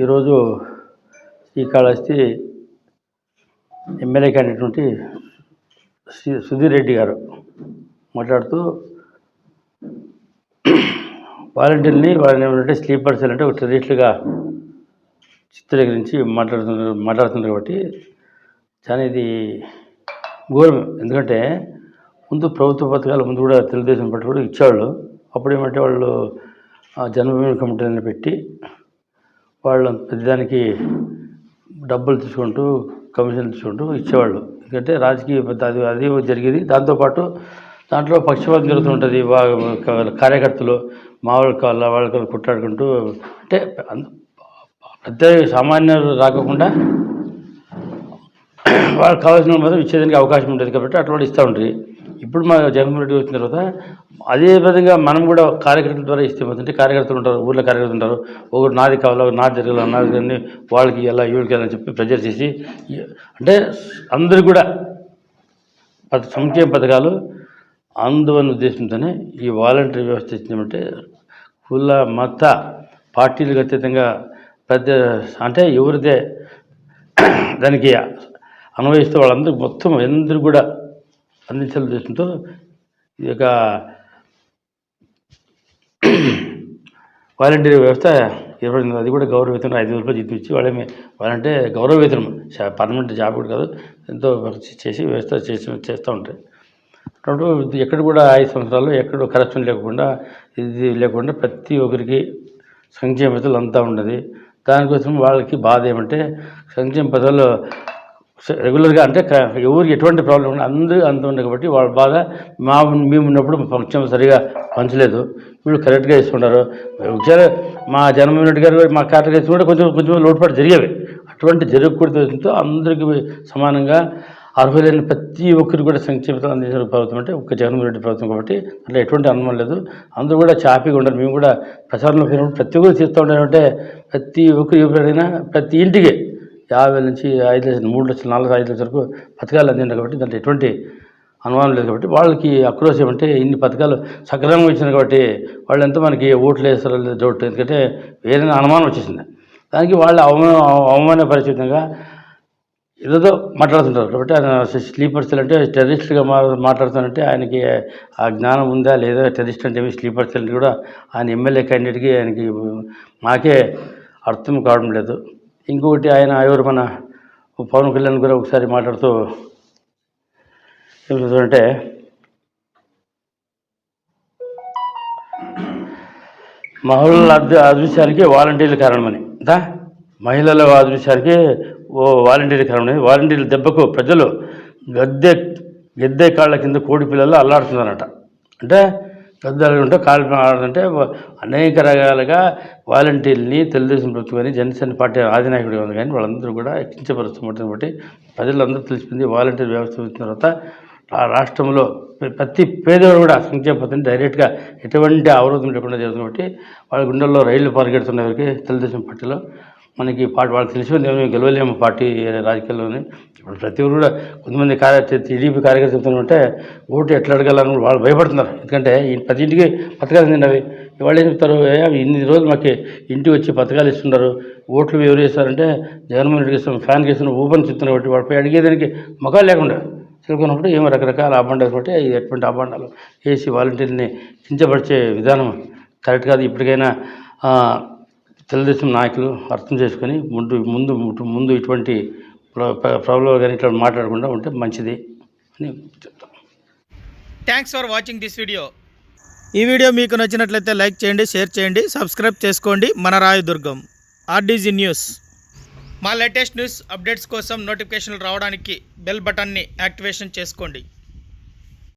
ఈరోజు Srikalahasti MLA candidate Shri Sudheer Reddy గారు మాట్లాడుతూ వాలంటీర్ని వాళ్ళని ఏమంటే స్లీపర్ సెల్ అంటే ఒక టెర్రరిస్టులుగా చిత్రీకరించి మాట్లాడుతున్నారు మాట్లాడుతున్నారు కాబట్టి చాలా ఇది ఘోరం. ఎందుకంటే ముందు ప్రభుత్వ పథకాలు ముందు కూడా తెలుగుదేశం పార్టీ కూడా ఇచ్చేవాళ్ళు. అప్పుడు ఏమంటే వాళ్ళు జన్మభూమి కమిటీలను పెట్టి వాళ్ళు ప్రతిదానికి డబ్బులు తీసుకుంటూ కమిషన్ తీసుకుంటూ ఇచ్చేవాళ్ళు. ఎందుకంటే రాజకీయ అది అది జరిగేది. దాంతోపాటు దాంట్లో పక్షపాతం జరుగుతూ ఉంటుంది కార్యకర్తలు మా వాళ్ళకి వాళ్ళ వాళ్ళకి కుట్టాడుకుంటూ అంటే పెద్ద సామాన్యులు రాకుండా వాళ్ళకి కావాల్సిన మాత్రం ఇచ్చేదానికి అవకాశం ఉంటుంది కాబట్టి అటువంటి ఇస్తూ ఉంటుంది ఇప్పుడు మా జగన్మోహన్ రెడ్డి వచ్చిన తర్వాత అదే విధంగా మనం కూడా కార్యకర్తల ద్వారా ఇస్తే పోతుంటే కార్యకర్తలు ఉంటారు ఊర్లో కార్యకర్తలు ఉంటారు. ఒకరు నాది కావాలి ఒకరు నాది జరగాలి నాది కానీ వాళ్ళకి ఎలా వీళ్ళకి ఎలా అని చెప్పి ప్రెజర్ చేసి అంటే అందరూ కూడా పద సంక్షేమ పథకాలు అందువల్ల ఉద్దేశంతోనే ఈ వాలంటరీ వ్యవస్థ ఇచ్చినామంటే కుల మత పార్టీలకు అతీతంగా పెద్ద అంటే ఎవరిదే దానికి అన్వయిస్తే వాళ్ళందరూ మొత్తం అందరూ కూడా అందించిన ఉద్దేశంతో ఈ యొక్క వాలంటీర్ వ్యవస్థ ఏర్పడింది. అది కూడా గౌరవ వేతనం ఐదు వేల రూపాయలు జీతం ఇచ్చి వాళ్ళేమి వాళ్ళంటే గౌరవ వేతనం. పర్మనెంట్ జాబ్ కూడా కాదు. ఎంతో చేసి వ్యవస్థ చేసి చేస్తూ ఉంటాయి అటువంటి ఎక్కడ కూడా ఐదు సంవత్సరాలు ఎక్కడ కరప్షన్ లేకుండా ఇది లేకుండా ప్రతి ఒక్కరికి సంక్షేమ పథకాలు అంతా ఉన్నది. దానికోసం వాళ్ళకి బాధ ఏమంటే సంక్షేమ పథకాలు రెగ్యులర్గా అంటే ఎవరు ఎవరికి ఎటువంటి ప్రాబ్లం ఉన్నా అందరూ అంత ఉంది కాబట్టి వాళ్ళ బాధ మా మేము ఉన్నప్పుడు ఫంక్షన్ సరిగా పంచలేదు. వీళ్ళు కరెక్ట్గా ఇస్తున్నారు ఒకసారి మా జగన్మోహన్ రెడ్డి గారు మా కార్యక్రమం కూడా కొంచెం కొంచెం లోటుపాటు జరిగేవి. అటువంటి జరగకూడదు అందరికీ సమానంగా అర్హులైన ప్రతి ఒక్కరికి కూడా సంక్షేమతలు అందించిన ప్రభుత్వం అంటే ఒక్క జగన్మోహన్ రెడ్డి ప్రభుత్వం కాబట్టి అట్లా ఎటువంటి అనుమానం లేదు. అందరూ కూడా చాపీగా ఉండరు మేము కూడా ప్రచారంలో పోయినప్పుడు ప్రతి ఒక్కరు చేస్తూ ఉండాలంటే ప్రతి ఒక్కరు ఎవరైనా ప్రతి ఇంటికి యాభై నుంచి ఐదు లక్షలు మూడు లక్షలు నాలుగు ఐదు లక్షల వరకు పథకాలు అందినారు కాబట్టి దాంట్లో ఎటువంటి అనుమానం లేదు కాబట్టి వాళ్ళకి ఆక్రోశం అంటే ఇన్ని పథకాలు సక్రమంగా ఇచ్చినారు కాబట్టి వాళ్ళు ఎంత మనకి ఓట్లు వేస్తారో లేదు డౌట్. ఎందుకంటే వేరే అనుమానం వచ్చేసింది. దానికి వాళ్ళు అవమాన అవమానపరిచే విధంగా ఏదో మాట్లాడుతుంటారు. కాబట్టి ఆయన స్లీపర్ సెల్ అంటే టెర్రరిస్ట్గా మాట్లాడుతానంటే ఆయనకి ఆ జ్ఞానం ఉందా లేదా? టెర్రరిస్ట్ అంటే ఏమి? స్లీపర్ సెల్ కూడా ఆయన ఎమ్మెల్యే క్యాండిడేట్కి ఆయనకి మాకే అర్థం కావడం లేదు. ఇంకొకటి ఆయన ఎవరు మన పవన్ కళ్యాణ్ కూడా ఒకసారి మాట్లాడుతూ ఏం మహిళల అదృ- అదృశ్యానికి వాలంటీర్లు కారణమని. దా? మహిళల అదృశ్యానికి ఓ వాలంటీర్ కారణమని. వాలంటీర్ల దెబ్బకు ప్రజలు గద్దె గద్దె కాళ్ళ కింద కోడి పిల్లలు అల్లాడుతున్నారట. అంటే పెద్దలు ఉంటే కాళ్ళు ఆడుతుంటే అనేక రకాలుగా వాలంటీర్ని తెలుగుదేశం ప్రభుత్వం జనసేన పార్టీ ఆదినాయకుడు ఉంది కానీ వాళ్ళందరూ కూడా కించపరుస్తున్నట్టు బట్టి ప్రజలందరూ తెలిసిపోయింది వాలంటీర్ వ్యవస్థ వచ్చిన తర్వాత ఆ రాష్ట్రంలో ప్రతి పేదవాడు కూడా సంక్షేమ పథకం డైరెక్ట్గా ఎటువంటి అవరోధం లేకుండా జరుగుతుంది కాబట్టి వాళ్ళ గుండెల్లో రైళ్ళు పరిగెడుతున్న వారికి తెలుగుదేశం పార్టీలో మనకి పార్టీ వాళ్ళకి తెలిసి ఏమో మేము గెలవలేము పార్టీ రాజకీయాల్లోని. ఇప్పుడు ప్రతి ఒక్కరు కూడా కొంతమంది కార్య టీడీపీ కార్యకర్తలు చెప్తున్నారంటే ఓటు ఎట్లా అడగాలని కూడా వాళ్ళు భయపడుతున్నారు. ఎందుకంటే ప్రతి ఇంటికి పథకాలు తిన్నవి అవి వాళ్ళు ఏం చెప్తారు ఇన్ని రోజులు మాకు ఇంటికి వచ్చి పథకాలు ఇస్తున్నారు ఓట్లు ఎవరు వేస్తారంటే జగన్మోహన్ రెడ్డికి ఇస్తాం ఫ్యాన్కి ఇస్తున్న ఊపని చెప్తున్నారు కాబట్టి వాడిపై అడిగేదానికి ముఖాలు లేకుండా. తెలుసుకున్నప్పుడు ఏమో రకరకాల అభాండాలు కాబట్టి ఎటువంటి అభాండాలు వేసి వాలంటీర్ని కించపరిచే విధానం కరెక్ట్ కాదు. ఇప్పటికైనా తెలుగుదేశం నాయకులు అర్థం చేసుకొని ముందు ముందు ముందు ఇటువంటి ప్రాబ్లం కానీ ఇట్లా మాట్లాడకుండా ఉంటే మంచిది అని చెప్తాను thanks for watching this video ఈ వీడియో మీకు నచ్చినట్లయితే లైక్ చేయండి షేర్ చేయండి సబ్స్క్రైబ్ చేసుకోండి. మన రాయదుర్గం ఆర్డీజీ న్యూస్. మా లేటెస్ట్ న్యూస్ అప్డేట్స్ కోసం నోటిఫికేషన్లు రావడానికి బెల్ బటన్ని యాక్టివేషన్ చేసుకోండి.